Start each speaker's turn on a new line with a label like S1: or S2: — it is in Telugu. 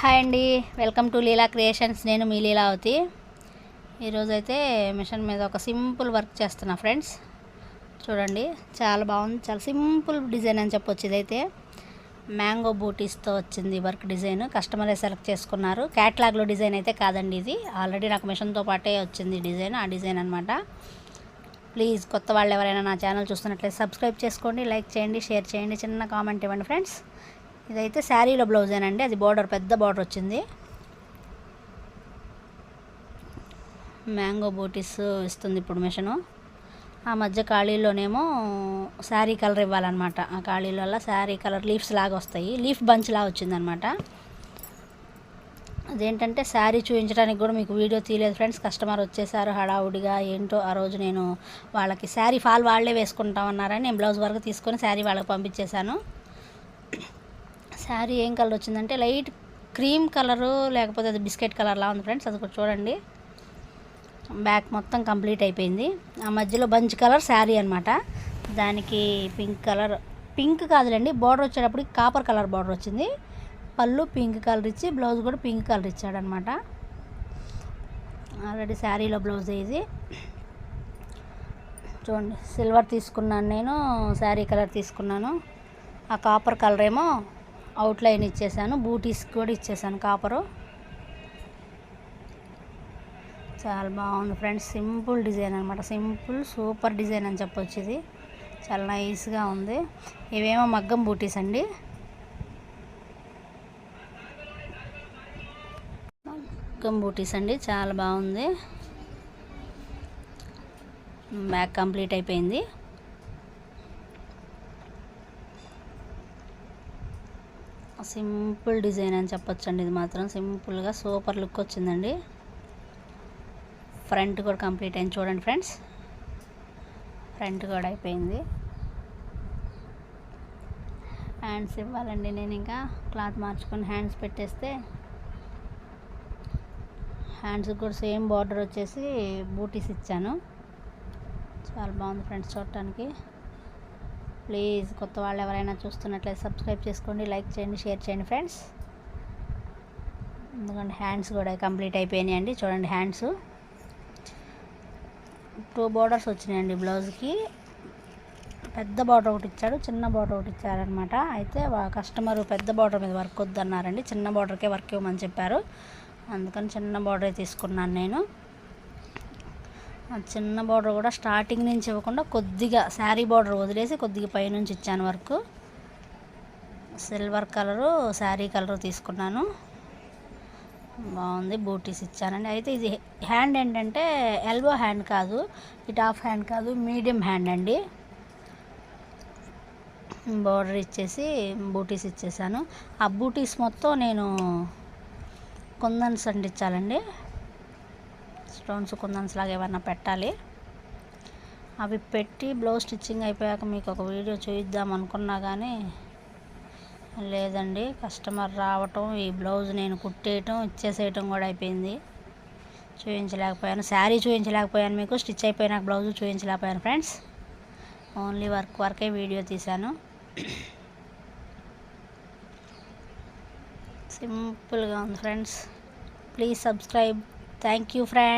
S1: హాయ్ అండి. Welcome to Leela creations. నేను మీ లీలావతి. ఈరోజైతే మిషన్ మీద ఒక సింపుల్ వర్క్ చేస్తున్నా ఫ్రెండ్స్. చూడండి చాలా బాగుంది. చాలా సింపుల్ డిజైన్ అని చెప్పొచ్చు ఇదైతే. మ్యాంగో బూటీస్తో వచ్చింది వర్క్ డిజైన్. కస్టమరే సెలెక్ట్ చేసుకున్నారు. క్యాట్లాగ్లో డిజైన్ అయితే కాదండి ఇది. ఆల్రెడీ నాకు మిషన్తో పాటే వచ్చింది డిజైన్ ఆ డిజైన్ అనమాట ప్లీజ్ కొత్త వాళ్ళు ఎవరైనా నా ఛానల్ చూస్తున్నట్లయితే సబ్స్క్రైబ్ చేసుకోండి లైక్ చేయండి షేర్ చేయండి చిన్న కామెంట్ ఇవ్వండి ఫ్రెండ్స్. ఇదైతే శారీలో బ్లౌజేనండి అది బార్డర్ పెద్ద బార్డర్ వచ్చింది. మ్యాంగో బూటీస్ ఇస్తుంది ఇప్పుడు మిషను ఆ మధ్య ఖాళీలోనేమో శారీ కలర్ ఇవ్వాలన్నమాట. ఆ ఖాళీలలో శారీ కలర్ లీఫ్స్ లాగా వస్తాయి. లీఫ్ బంచ్ లాగా వచ్చిందనమాట అదేంటంటే శారీ చూపించడానికి కూడా మీకు వీడియో తీయలేదు ఫ్రెండ్స్. కస్టమర్ వచ్చేసారు హడావుడిగా ఏంటో ఆ రోజు నేను వాళ్ళకి శారీ ఫాల్ వాళ్ళే వేసుకుంటామన్నారని నేను బ్లౌజ్ వరకు తీసుకొని శారీ వాళ్ళకి పంపించేశాను. శారీ ఏం కలర్ వచ్చిందంటే లైట్ క్రీమ్ కలరు లేకపోతే అది బిస్కెట్ కలర్లా ఉంది ఫ్రెండ్స్. అది కూడా చూడండి. బ్యాక్ మొత్తం కంప్లీట్ అయిపోయింది. ఆ మధ్యలో బంచ్ కలర్ శారీ అనమాట దానికి పింక్ కలర్ పింక్ కాదులేండి బార్డర్ వచ్చేటప్పటికి కాపర్ కలర్ బార్డర్ వచ్చింది. పళ్ళు పింక్ కలర్ ఇచ్చి బ్లౌజ్ కూడా పింక్ కలర్ ఇచ్చాడనమాట ఆల్రెడీ శారీలో బ్లౌజ్ ఇది చూడండి సిల్వర్ తీసుకున్నాను నేను శారీ కలర్ తీసుకున్నాను. ఆ కాపర్ కలర్ ఏమో అవుట్లైన్ ఇచ్చేసాను బూటీస్ కూడా ఇచ్చేసాను కాపరు. చాలా బాగుంది ఫ్రెండ్స్ సింపుల్ డిజైన్ అనమాట సింపుల్ సూపర్ డిజైన్ అని చెప్పొచ్చు ఇది. చాలా నైస్గా ఉంది. ఇవేమో మగ్గం బూటీస్ అండి. మగ్గం బూటీస్ అండి చాలా బాగుంది. బ్యాగ్ కంప్లీట్ అయిపోయింది. సింపుల్ డిజైన్ అని చెప్పొచ్చండి. ఇది మాత్రం సింపుల్గా సూపర్ లుక్ వచ్చిందండి. ఫ్రంట్ కూడా కంప్లీట్ అయింది. చూడండి ఫ్రెండ్స్. ఫ్రంట్ కూడా అయిపోయింది. హ్యాండ్స్ ఇవ్వాలండి. నేను ఇంకా క్లాత్ మార్చుకొని హ్యాండ్స్ పెట్టేస్తే హ్యాండ్స్కి కూడా సేమ్ బార్డర్ వచ్చేసి బూటీస్ ఇచ్చాను. చాలా బాగుంది ఫ్రెండ్స్ చూడటానికి. ప్లీజ్ కొత్త వాళ్ళు ఎవరైనా చూస్తున్నట్లయితే సబ్స్క్రైబ్ చేసుకోండి లైక్ చేయండి షేర్ చేయండి ఫ్రెండ్స్. ఎందుకంటే హ్యాండ్స్ కూడా కంప్లీట్ అయిపోయినాయి అండి. చూడండి హ్యాండ్స్. టూ బార్డర్స్ వచ్చినాయండి బ్లౌజ్కి. పెద్ద బార్డర్ ఒకటి ఇచ్చాడు చిన్న బార్డర్ ఒకటి ఇచ్చారనమాట అయితే కస్టమర్ పెద్ద బార్డర్ మీద వర్క్ వద్దన్నారండి. చిన్న బార్డర్కే వర్క్ ఇవ్వమని చెప్పారు. అందుకని చిన్న బార్డరే తీసుకున్నాను నేను. చిన్న బార్డర్ కూడా స్టార్టింగ్ నుంచి ఇవ్వకుండా కొద్దిగా శారీ బార్డర్ వదిలేసి కొద్దిగా పైనుంచి ఇచ్చాను work. Silver colour sari colour తీసుకున్నాను. బాగుంది బూటీస్ ఇచ్చానండి. అయితే ఇది హ్యాండ్ ఏంటంటే ఎల్బో హ్యాండ్ కాదు ఇట్ ఆఫ్ హ్యాండ్ కాదు మీడియం హ్యాండ్ అండి. బార్డర్ ఇచ్చేసి బూటీస్ ఇచ్చేసాను. ఆ బూటీస్ మొత్తం నేను కుందన్స్ అంటించాలండి స్టోన్స్ కుందన్స్ లాగా ఏమైనా పెట్టాలి? అవి పెట్టి బ్లౌజ్ స్టిచ్చింగ్ అయిపోయాక మీకు ఒక వీడియో చూద్దాం అనుకున్నా కానీ లేదండి. కస్టమర్ రావటం ఈ బ్లౌజ్ నేను కుట్టేయటం ఇచ్చేసేయటం కూడా అయిపోయింది. చూపించలేకపోయాను శారీ చూపించలేకపోయాను మీకు. స్టిచ్ అయిపోయినాక బ్లౌజ్ చూపించలేకపోయాను ఫ్రెండ్స్. ఓన్లీ వర్క్ వరకే వీడియో తీశాను. సింపుల్గా ఉంది friends. Please subscribe. Thank you friends